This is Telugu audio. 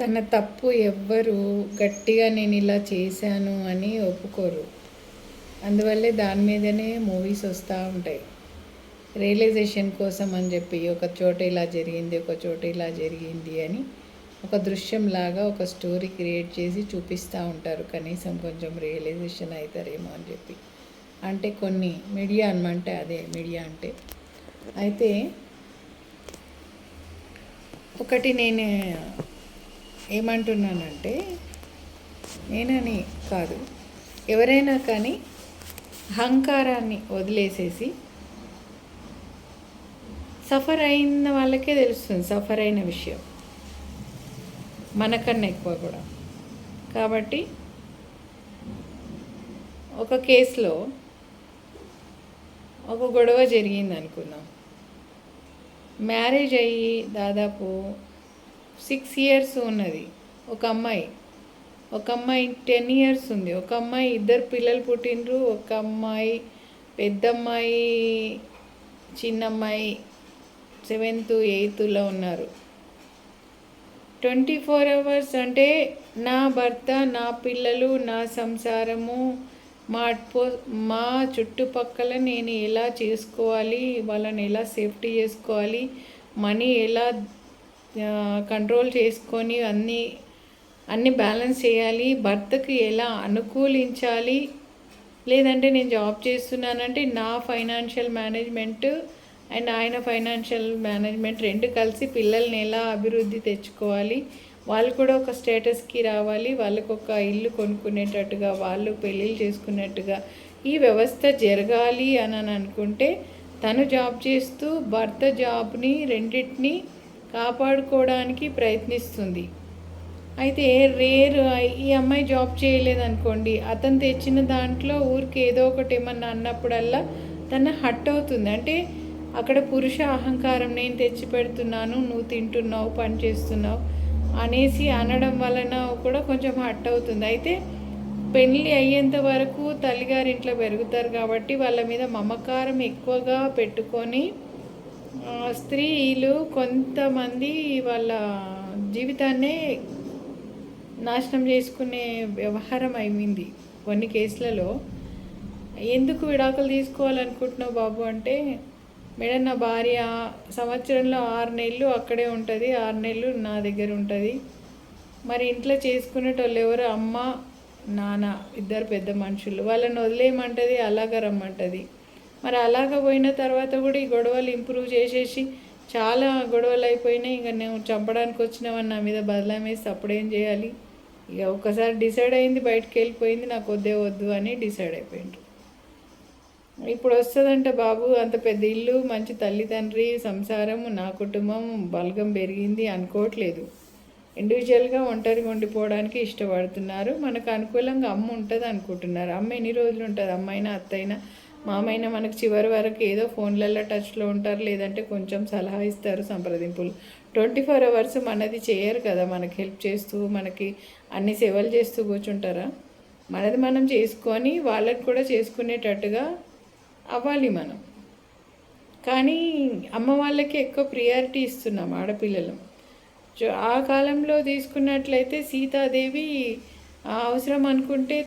తన తప్పు ఎవ్వరు గట్టిగా నేను ఇలా చేశాను అని ఒప్పుకోరు. అందువల్లే దాని మీదనే మూవీస్ వస్తూ ఉంటాయి. రియలైజేషన్ కోసం అని చెప్పి ఒక చోట ఇలా జరిగింది ఒక చోట ఇలా జరిగింది అని ఒక దృశ్యం లాగా ఒక స్టోరీ క్రియేట్ చేసి చూపిస్తూ ఉంటారు. కనీసం కొంచెం రియలైజేషన్ అవుతారేమో అని చెప్పి. అంటే కొన్ని మీడియా అనమంటే అదే మీడియా అంటే. అయితే ఒకటి నేను ఏమంటున్నానంటే నేనని కాదు. ఎవరైనా కానీ అహంకారాన్ని వదిలేసేసి సఫర్ అయిన వాళ్ళకే తెలుస్తుంది సఫర్ అయిన విషయం. మనకన్నా ఎక్కువ కూడా. కాబట్టి ఒక కేసులో ఒక గొడవ జరిగింది అనుకుందాం మ్యారేజ్ అయ్యి దాదాపు సిక్స్ ఇయర్స్ ఉన్నది. ఒక అమ్మాయి. ఒక అమ్మాయి టెన్ ఇయర్స్ ఉంది. ఒక అమ్మాయి ఇద్దరు పిల్లలు పుట్టినరు ఒక అమ్మాయి పెద్ద అమ్మాయి చిన్న అమ్మాయి సెవెంత్ ఎయిత్లో ఉన్నారు. ట్వంటీ ఫోర్ అవర్స్ అంటే నా భర్త నా పిల్లలు నా సంసారము మా మా చుట్టుపక్కల నేను ఎలా చేసుకోవాలి వాళ్ళని ఎలా సేఫ్టీ చేసుకోవాలి మనీ ఎలా కంట్రోల్ చేసుకొని అన్నీ అన్నీ బ్యాలెన్స్ చేయాలి. భర్తకి ఎలా అనుకూలించాలి? లేదంటే నేను జాబ్ చేస్తున్నానంటే నా ఫైనాన్షియల్ మేనేజ్మెంట్ అండ్ ఆయన ఫైనాన్షియల్ మేనేజ్మెంట్ రెండు కలిసి పిల్లల్ని ఎలా అభివృద్ధి తెచ్చుకోవాలి? వాళ్ళు కూడా ఒక స్టేటస్కి రావాలి. వాళ్ళకు ఒక ఇల్లు కొనుక్కునేటట్టుగా వాళ్ళు పెళ్ళిళ్ళు చేసుకున్నట్టుగా ఈ వ్యవస్థ జరగాలి అని అనుకుంటే తను జాబ్ చేస్తూ భర్త జాబ్ని రెండింటినీ కాపాడుకోవడానికి ప్రయత్నిస్తుంది. అయితే రేర్ ఈ అమ్మాయి జాబ్ చేయలేదనుకోండి అతను తెచ్చిన దాంట్లో ఊరికి ఏదో ఒకటి ఏమన్నా అన్నప్పుడల్లా తన హట్ అవుతుంది. అంటే అక్కడ పురుష అహంకారం నేను తెచ్చి పెడుతున్నాను నువ్వు తింటున్నావు పని చేస్తున్నావు అనేసి అనడం వలన కూడా కొంచెం హట్ అవుతుంది. అయితే పెళ్ళి అయ్యేంత వరకు తల్లిగారింట్లో పెరుగుతారు కాబట్టి వాళ్ళ మీద మమకారం ఎక్కువగా పెట్టుకొని స్త్రీలు కొంతమంది వాళ్ళ జీవితాన్నే నాశనం చేసుకునే వ్యవహారం అయింది కొన్ని కేసులలో. ఎందుకు విడాకులు తీసుకోవాలనుకుంటున్నావు బాబు అంటే మేడం నా భార్య సంవత్సరంలో ఆరు నెలలు అక్కడే ఉంటుంది ఆరు నెలలు నా దగ్గర ఉంటుంది. మరి ఇంట్లో చేసుకునేటోళ్ళు ఎవరు? అమ్మ నాన్న ఇద్దరు పెద్ద మనుషులు. వాళ్ళని వదిలేయమంటుంది అలాగ రమ్మంటుంది. మరి అలాగ పోయిన తర్వాత కూడా ఈ గొడవలు ఇంప్రూవ్ చేసేసి చాలా గొడవలు అయిపోయినాయి. ఇంకా నేను చంపడానికి వచ్చినామని నా మీద బదలామేసి అప్పుడేం చేయాలి? ఇక ఒకసారి డిసైడ్ అయింది బయటకు వెళ్ళిపోయింది. నాకు వద్దే వద్దు అని డిసైడ్ అయిపోయిండ్రు. ఇప్పుడు వస్తుందంట బాబు అంత పెద్ద ఇల్లు మంచి తల్లిదండ్రి సంసారం నా కుటుంబం బలగం పెరిగింది అనుకోవట్లేదు. ఇండివిజువల్గా ఒంటరిగా ఉండిపోవడానికి ఇష్టపడుతున్నారు. మనకు అనుకూలంగా అమ్మ ఉంటుంది అనుకుంటున్నారు. అమ్మ ఎన్ని రోజులు ఉంటుంది? అమ్మైనా అత్తైనా మామైనా మనకు చివరి వరకు ఏదో ఫోన్లలో టచ్లో ఉంటారు లేదంటే కొంచెం సలహా ఇస్తారు సంప్రదింపులు. ట్వంటీ ఫోర్ అవర్స్ మనది చేయరు కదా మనకి హెల్ప్ చేస్తూ మనకి అన్ని సేవలు చేస్తూ కూర్చుంటారా? మనది మనం చేసుకొని వాళ్ళకి కూడా చేసుకునేటట్టుగా అవ్వాలి మనం. కానీ అమ్మ వాళ్ళకి ఎక్కువ ప్రియారిటీ ఇస్తున్నాం ఆడపిల్లలు. ఆ కాలంలో తీసుకున్నట్లయితే సీతాదేవి అవసరం అనుకుంటే